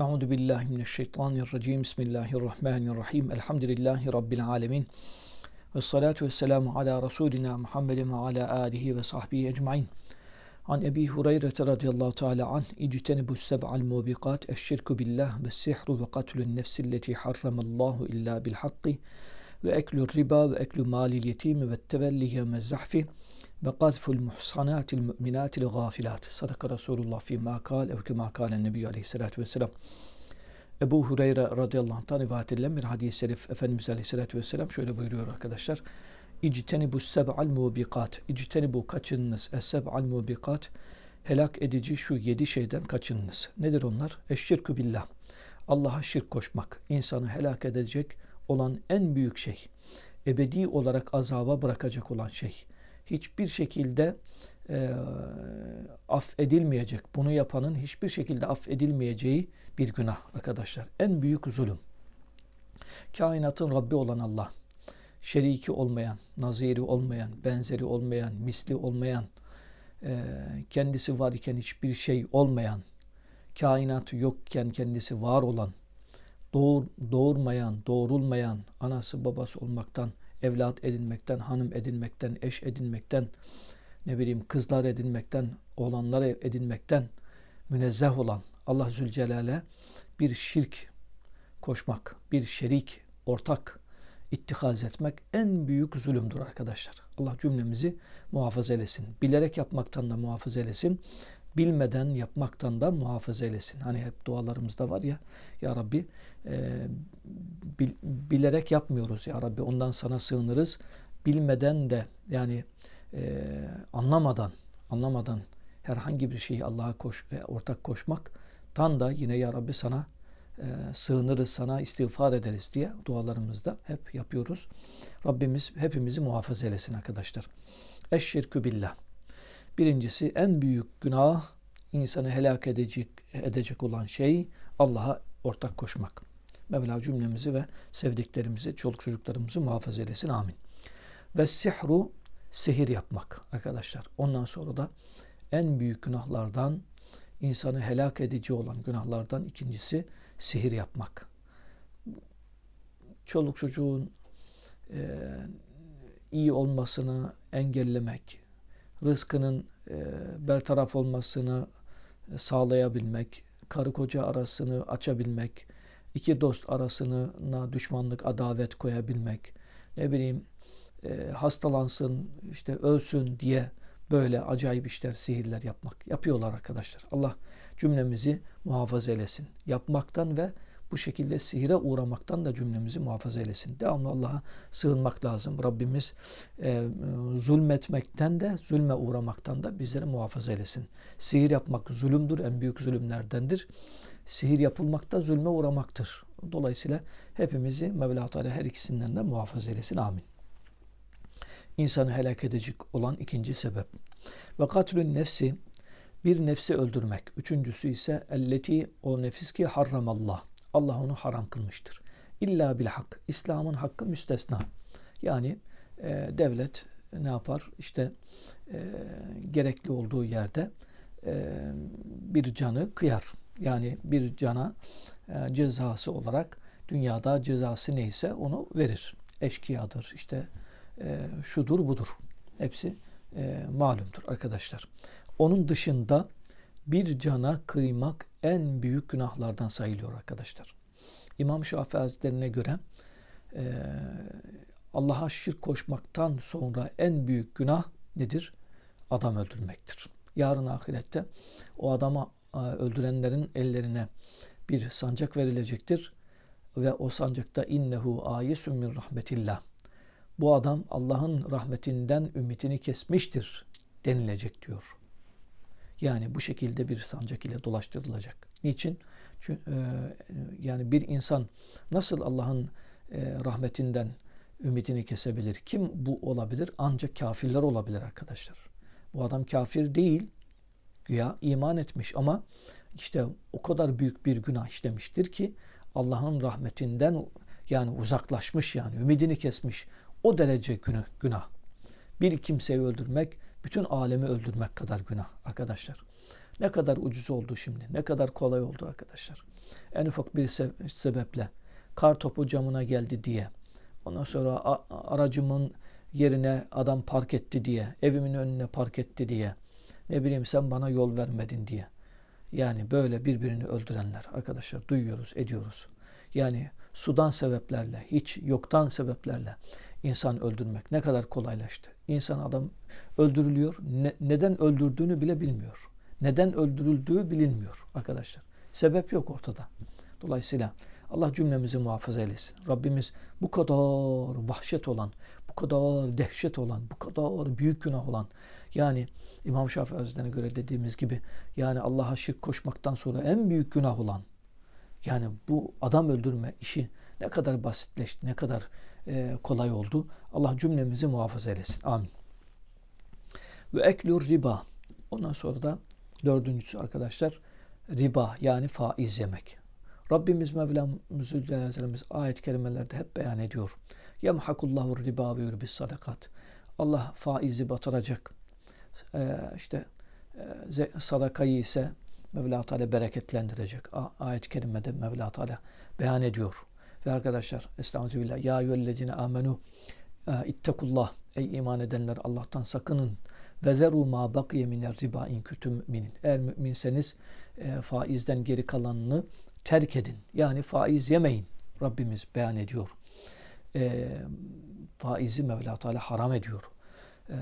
أعوذ بالله من الشيطان الرجيم. بسم الله الرحمن الرحيم. الحمد لله رب العالمين. والصلاة والسلام على رسولنا محمد وعلى آله وصحبه أجمعين. عن أبي هريرة رضي الله تعالى عنه اجتنب السبع الموبقات الشرك بالله والسحر وقتل النفس التي حرم الله إلا بالحق وأكل الربا وأكل مال اليتيم والتبلي يوم الزحف ve gazful muhsanatil müminatil gafilat. Sadaka Resulullah fi ma kal ev kema kalen Nebi aleyhissalatu vesselam. Ebu Hureyre radıyallahu anh'tan rivayet edilen bir hadis-i şerif Efendimiz aleyhissalatu vesselam şöyle buyuruyor arkadaşlar. İctenibu seb'al mubiqat. İctenibu kaçınınız. Es-seb'al mubiqat. Helak edici şu yedi şeyden kaçınınız. Nedir onlar? Eşşirkü billah. Allah'a şirk koşmak. insanı helak edecek olan en büyük şey. Ebedi olarak azaba bırakacak olan şey hiçbir şekilde e, affedilmeyecek. Bunu yapanın hiçbir şekilde affedilmeyeceği bir günah arkadaşlar. En büyük zulüm. Kainatın Rabbi olan Allah, şeriki olmayan, naziri olmayan, benzeri olmayan, misli olmayan, e, kendisi var iken hiçbir şey olmayan, kainat yokken kendisi var olan, doğur, doğurmayan, doğrulmayan, anası babası olmaktan evlat edinmekten, hanım edinmekten, eş edinmekten, ne bileyim kızlar edinmekten, oğlanlar edinmekten münezzeh olan Allah Zülcelal'e bir şirk koşmak, bir şerik, ortak ittihaz etmek en büyük zulümdür arkadaşlar. Allah cümlemizi muhafaza eylesin. Bilerek yapmaktan da muhafaza eylesin bilmeden yapmaktan da muhafaza eylesin. Hani hep dualarımızda var ya Ya Rabbi e, bil, bilerek yapmıyoruz Ya Rabbi ondan sana sığınırız. Bilmeden de yani e, anlamadan anlamadan herhangi bir şeyi Allah'a koş, e, ortak koşmaktan da yine Ya Rabbi sana e, sığınırız sana istiğfar ederiz diye dualarımızda hep yapıyoruz. Rabbimiz hepimizi muhafaza eylesin arkadaşlar. Eşşirkü billah. Birincisi en büyük günah insanı helak edecek, edecek olan şey Allah'a ortak koşmak. Mevla cümlemizi ve sevdiklerimizi, çoluk çocuklarımızı muhafaza eylesin. Amin. Ve sihru sihir yapmak arkadaşlar. Ondan sonra da en büyük günahlardan insanı helak edici olan günahlardan ikincisi sihir yapmak. Çoluk çocuğun e, iyi olmasını engellemek, rızkının e, bertaraf olmasını sağlayabilmek, karı koca arasını açabilmek, iki dost arasına düşmanlık, adavet koyabilmek, ne bileyim e, hastalansın, işte ölsün diye böyle acayip işler, sihirler yapmak. Yapıyorlar arkadaşlar. Allah cümlemizi muhafaza eylesin. Yapmaktan ve bu şekilde sihire uğramaktan da cümlemizi muhafaza eylesin. Devamlı Allah'a sığınmak lazım. Rabbimiz e, zulmetmekten de zulme uğramaktan da bizleri muhafaza eylesin. Sihir yapmak zulümdür, en büyük zulümlerdendir. Sihir yapılmak da zulme uğramaktır. Dolayısıyla hepimizi Mevla Teala her ikisinden de muhafaza eylesin. Amin. İnsanı helak edecek olan ikinci sebep. Ve katlün nefsi bir nefsi öldürmek. Üçüncüsü ise elleti o nefis ki harramallah. Allah onu haram kılmıştır. İlla bil hak. İslam'ın hakkı müstesna. Yani e, devlet ne yapar? İşte e, gerekli olduğu yerde e, bir canı kıyar. Yani bir cana e, cezası olarak dünyada cezası neyse onu verir. Eşkıyadır, işte e, şudur budur. Hepsi e, malumdur arkadaşlar. Onun dışında bir cana kıymak en büyük günahlardan sayılıyor arkadaşlar. İmam Şafii Hazretleri'ne göre e, Allah'a şirk koşmaktan sonra en büyük günah nedir? Adam öldürmektir. Yarın ahirette o adama öldürenlerin ellerine bir sancak verilecektir ve o sancakta innehu ayisun min rahmetillah. Bu adam Allah'ın rahmetinden ümitini kesmiştir denilecek diyor. Yani bu şekilde bir sancak ile dolaştırılacak. Niçin? Çünkü e, yani bir insan nasıl Allah'ın e, rahmetinden ümidini kesebilir? Kim bu olabilir? Ancak kafirler olabilir arkadaşlar. Bu adam kafir değil. Güya iman etmiş ama işte o kadar büyük bir günah işlemiştir ki Allah'ın rahmetinden yani uzaklaşmış yani ümidini kesmiş. O derece günah. günah. Bir kimseyi öldürmek bütün alemi öldürmek kadar günah arkadaşlar. Ne kadar ucuz oldu şimdi. Ne kadar kolay oldu arkadaşlar. en ufak bir se- sebeple kar topu camına geldi diye ondan sonra aracımın yerine adam park etti diye evimin önüne park etti diye ne bileyim sen bana yol vermedin diye yani böyle birbirini öldürenler arkadaşlar duyuyoruz ediyoruz yani sudan sebeplerle hiç yoktan sebeplerle insan öldürmek ne kadar kolaylaştı. İnsan adam öldürülüyor. Ne, neden öldürdüğünü bile bilmiyor. Neden öldürüldüğü bilinmiyor arkadaşlar. Sebep yok ortada. Dolayısıyla Allah cümlemizi muhafaza eylesin. Rabbimiz bu kadar vahşet olan, bu kadar dehşet olan, bu kadar büyük günah olan yani İmam Şafii Hazretleri'ne göre dediğimiz gibi yani Allah'a şirk koşmaktan sonra en büyük günah olan yani bu adam öldürme işi ne kadar basitleşti, ne kadar e, kolay oldu. Allah cümlemizi muhafaza eylesin. Amin. Ve eklur riba. Ondan sonra da dördüncüsü arkadaşlar riba yani faiz yemek. Rabbimiz Mevlamız Zülcelal'imiz ayet-i kerimelerde hep beyan ediyor. Yemhakullahu riba ve yurbis sadakat. Allah faizi batıracak. Ee, işte e, sadakayı ise Mevla Teala bereketlendirecek. Ayet-i kerimede Mevla Teala beyan ediyor. Ve arkadaşlar estağfirullah ya eyyühellezine amenu e, ittakullah ey iman edenler Allah'tan sakının ve zeru ma bakiye miner riba in kütüm müminin. Eğer müminseniz e, faizden geri kalanını terk edin. Yani faiz yemeyin. Rabbimiz beyan ediyor. E, faizi Mevla Teala haram ediyor. E,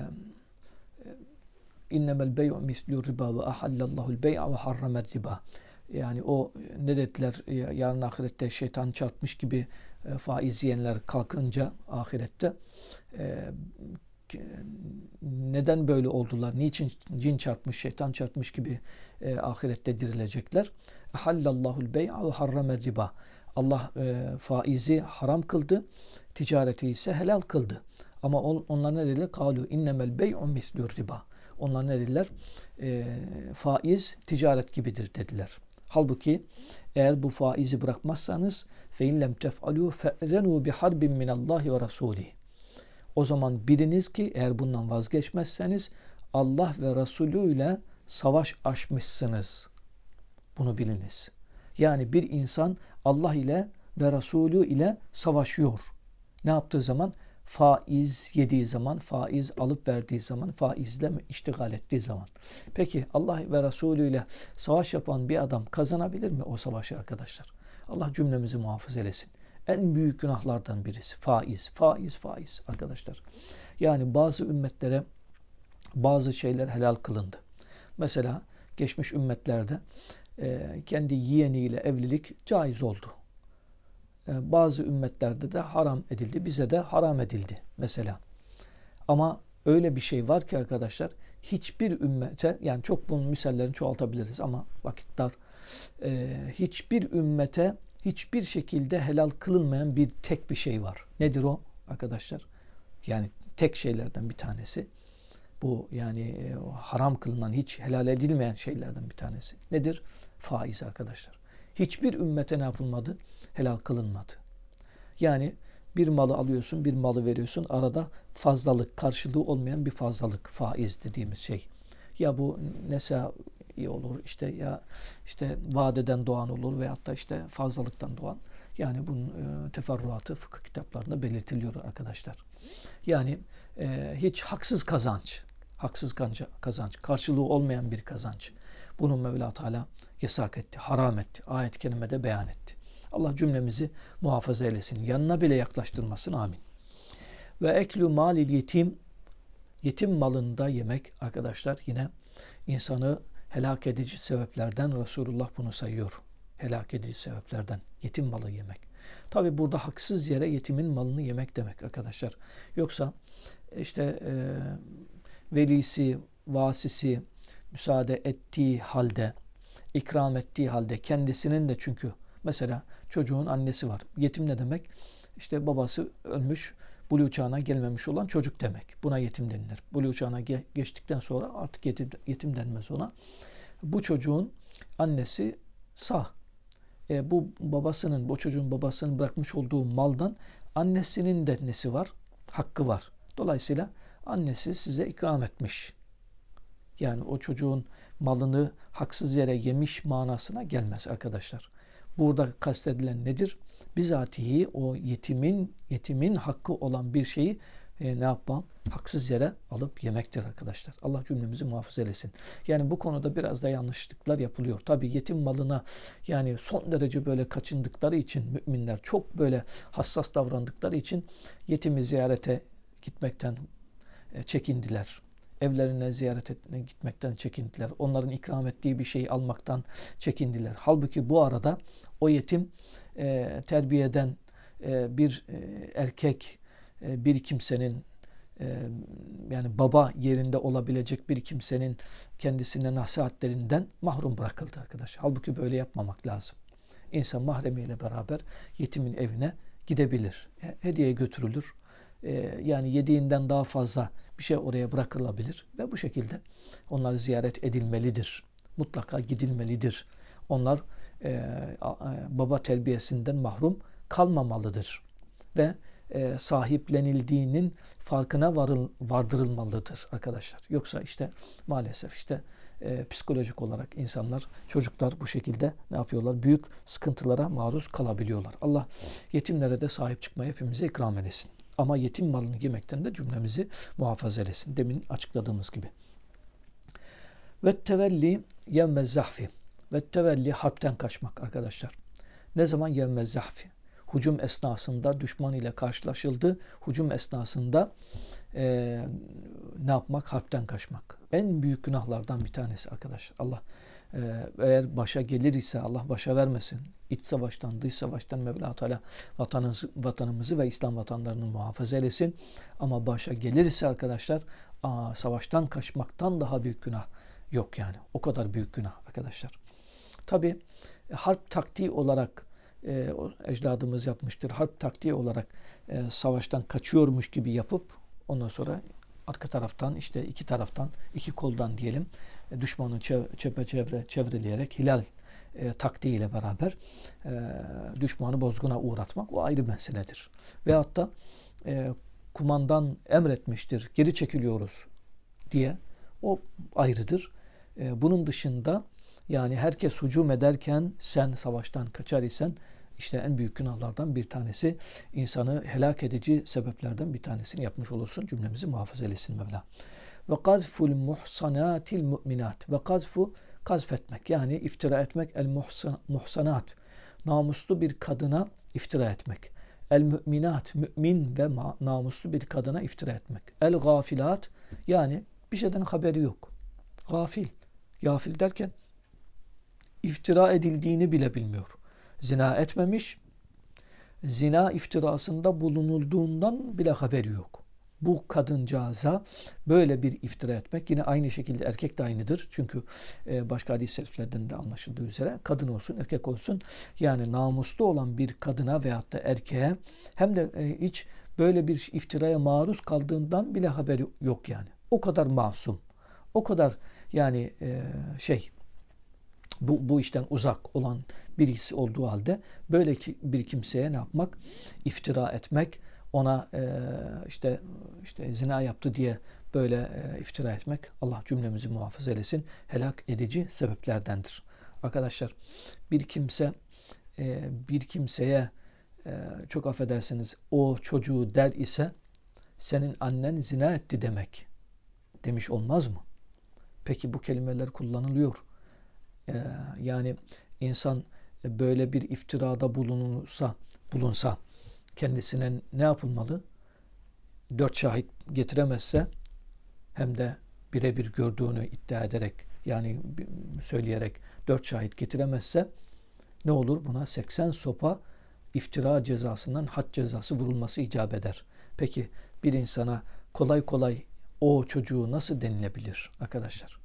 İnnemel bey'u mislu riba ve ahallallahu bey'a ve harramer riba. Yani o ne dediler yarın ahirette şeytan çarpmış gibi e, faiz yiyenler kalkınca ahirette e, neden böyle oldular? Niçin cin çarpmış, şeytan çarpmış gibi e, ahirette dirilecekler? Hallallahul bey'a ve harramer riba. Allah faizi haram kıldı, ticareti ise helal kıldı. Ama onlar ne dediler? Kalu innemel bey'u mislur riba. Onlar ne dediler? faiz ticaret gibidir dediler. Halbuki eğer bu faizi bırakmazsanız fe in lem tef'alu fe'zenu bi harbin min Allah ve Rasuli. O zaman biliniz ki eğer bundan vazgeçmezseniz Allah ve Resulü ile savaş açmışsınız. Bunu biliniz. Yani bir insan Allah ile ve Resulü ile savaşıyor. Ne yaptığı zaman? Faiz yediği zaman, faiz alıp verdiği zaman, faizle iştigal ettiği zaman. Peki Allah ve Resulü ile savaş yapan bir adam kazanabilir mi o savaşı arkadaşlar? Allah cümlemizi muhafaza eylesin. En büyük günahlardan birisi faiz, faiz, faiz arkadaşlar. Yani bazı ümmetlere bazı şeyler helal kılındı. Mesela geçmiş ümmetlerde kendi yeğeniyle evlilik caiz oldu. Ee, bazı ümmetlerde de haram edildi. Bize de haram edildi mesela. Ama öyle bir şey var ki arkadaşlar hiçbir ümmete yani çok bunun misallerini çoğaltabiliriz ama vakit dar. Ee, hiçbir ümmete hiçbir şekilde helal kılınmayan bir tek bir şey var. Nedir o arkadaşlar? Yani tek şeylerden bir tanesi. Bu yani e, haram kılınan hiç helal edilmeyen şeylerden bir tanesi. Nedir? Faiz arkadaşlar. Hiçbir ümmete ne yapılmadı? Helal kılınmadı. Yani bir malı alıyorsun, bir malı veriyorsun. Arada fazlalık, karşılığı olmayan bir fazlalık, faiz dediğimiz şey. Ya bu nesa olur, işte ya işte vadeden doğan olur veyahut da işte fazlalıktan doğan. Yani bunun e, teferruatı fıkıh kitaplarında belirtiliyor arkadaşlar. Yani e, hiç haksız kazanç, haksız kazanç, karşılığı olmayan bir kazanç. Bunu Mevla Teala yasak etti, haram etti. Ayet-i kerimede beyan etti. Allah cümlemizi muhafaza eylesin. Yanına bile yaklaştırmasın. Amin. Ve eklu malil yetim yetim malında yemek arkadaşlar yine insanı helak edici sebeplerden Resulullah bunu sayıyor. Helak edici sebeplerden yetim malı yemek. Tabi burada haksız yere yetimin malını yemek demek arkadaşlar. Yoksa işte e, velisi, vasisi müsaade ettiği halde, ikram ettiği halde kendisinin de çünkü mesela çocuğun annesi var. Yetim ne demek? İşte babası ölmüş, buluğ çağına gelmemiş olan çocuk demek. Buna yetim denilir. Buluğ çağına ge- geçtikten sonra artık yetim, yetim denmez ona. Bu çocuğun annesi sağ. E, bu babasının, bu çocuğun babasının bırakmış olduğu maldan annesinin de nesi var? Hakkı var. Dolayısıyla annesi size ikram etmiş. Yani o çocuğun malını haksız yere yemiş manasına gelmez arkadaşlar. Burada kastedilen nedir? Bizatihi o yetimin yetimin hakkı olan bir şeyi e, ne yapmam? Haksız yere alıp yemektir arkadaşlar. Allah cümlemizi muhafaza eylesin. Yani bu konuda biraz da yanlışlıklar yapılıyor. Tabi yetim malına yani son derece böyle kaçındıkları için müminler çok böyle hassas davrandıkları için yetimi ziyarete gitmekten e, çekindiler. Evlerine ziyaret etmeye gitmekten çekindiler. Onların ikram ettiği bir şeyi almaktan çekindiler. Halbuki bu arada o yetim e, terbiyeden e, bir e, erkek e, bir kimsenin e, yani baba yerinde olabilecek bir kimsenin kendisine nasihatlerinden mahrum bırakıldı arkadaş. Halbuki böyle yapmamak lazım. İnsan mahremiyle beraber yetimin evine gidebilir. E, hediye götürülür. Yani yediğinden daha fazla bir şey oraya bırakılabilir ve bu şekilde onlar ziyaret edilmelidir. Mutlaka gidilmelidir. Onlar baba terbiyesinden mahrum kalmamalıdır. Ve e, sahiplenildiğinin farkına varıl, vardırılmalıdır arkadaşlar. Yoksa işte maalesef işte e, psikolojik olarak insanlar, çocuklar bu şekilde ne yapıyorlar? Büyük sıkıntılara maruz kalabiliyorlar. Allah yetimlere de sahip çıkmayı hepimize ikram edesin. Ama yetim malını yemekten de cümlemizi muhafaza edesin. Demin açıkladığımız gibi. Ve tevelli yevme zahfi. Ve tevelli harpten kaçmak arkadaşlar. Ne zaman yevme zahfi? Hucum esnasında düşman ile karşılaşıldı. Hucum esnasında e, ne yapmak? Harpten kaçmak. En büyük günahlardan bir tanesi arkadaşlar. Allah eğer başa gelir ise Allah başa vermesin. İç savaştan, dış savaştan Mevla Teala vatanımızı, vatanımızı ve İslam vatanlarını muhafaza eylesin. Ama başa gelir ise arkadaşlar aa, savaştan kaçmaktan daha büyük günah yok yani. O kadar büyük günah arkadaşlar. Tabi harp taktiği olarak e, ecdadımız yapmıştır. Harp taktiği olarak e, savaştan kaçıyormuş gibi yapıp ondan sonra arka taraftan işte iki taraftan iki koldan diyelim e, düşmanı çepeçevre çevreleyerek hilal e, taktiğiyle beraber e, düşmanı bozguna uğratmak o ayrı meseledir. Veyahut da e, kumandan emretmiştir geri çekiliyoruz diye o ayrıdır. E, bunun dışında yani herkes hücum ederken sen savaştan kaçar isen işte en büyük günahlardan bir tanesi insanı helak edici sebeplerden bir tanesini yapmış olursun. Cümlemizi muhafaza eylesin Mevla. Ve gazful muhsanatil mu'minat. Ve gazfu gazfetmek yani iftira etmek el muhsanat. Namuslu bir kadına iftira etmek. El müminat, mümin ve namuslu bir kadına iftira etmek. El gafilat yani bir şeyden haberi yok. Gafil. Gafil derken iftira edildiğini bile bilmiyor. Zina etmemiş, zina iftirasında bulunulduğundan bile haberi yok. Bu kadıncağıza böyle bir iftira etmek yine aynı şekilde erkek de aynıdır. Çünkü e, başka hadis-i şeriflerden de anlaşıldığı üzere kadın olsun erkek olsun yani namuslu olan bir kadına veyahut da erkeğe hem de e, hiç böyle bir iftiraya maruz kaldığından bile haberi yok yani. O kadar masum. O kadar yani e, şey bu, bu işten uzak olan birisi olduğu halde böyle ki, bir kimseye ne yapmak? İftira etmek, ona e, işte işte zina yaptı diye böyle e, iftira etmek Allah cümlemizi muhafaza eylesin. Helak edici sebeplerdendir. Arkadaşlar bir kimse e, bir kimseye e, çok affedersiniz o çocuğu der ise senin annen zina etti demek demiş olmaz mı? Peki bu kelimeler kullanılıyor. Ee, yani insan böyle bir iftirada bulunursa, bulunsa kendisine ne yapılmalı? Dört şahit getiremezse hem de birebir gördüğünü iddia ederek yani söyleyerek dört şahit getiremezse ne olur? Buna 80 sopa iftira cezasından had cezası vurulması icap eder. Peki bir insana kolay kolay o çocuğu nasıl denilebilir arkadaşlar?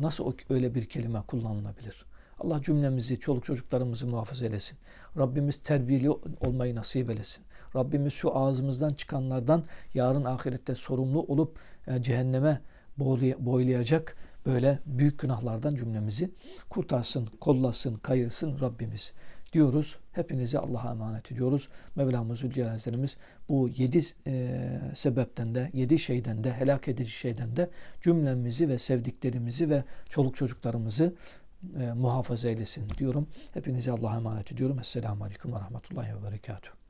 Nasıl öyle bir kelime kullanılabilir? Allah cümlemizi, çoluk çocuklarımızı muhafaza eylesin. Rabbimiz terbiyeli olmayı nasip eylesin. Rabbimiz şu ağzımızdan çıkanlardan yarın ahirette sorumlu olup e, cehenneme boylayacak böyle büyük günahlardan cümlemizi kurtarsın, kollasın, kayırsın Rabbimiz diyoruz. Hepinizi Allah'a emanet ediyoruz. Mevlamız Zülcelal'imiz bu yedi e, sebepten de, yedi şeyden de, helak edici şeyden de cümlemizi ve sevdiklerimizi ve çoluk çocuklarımızı e, muhafaza eylesin diyorum. Hepinize Allah'a emanet ediyorum. Esselamu Aleyküm ve Rahmetullahi ve Berekatuhu.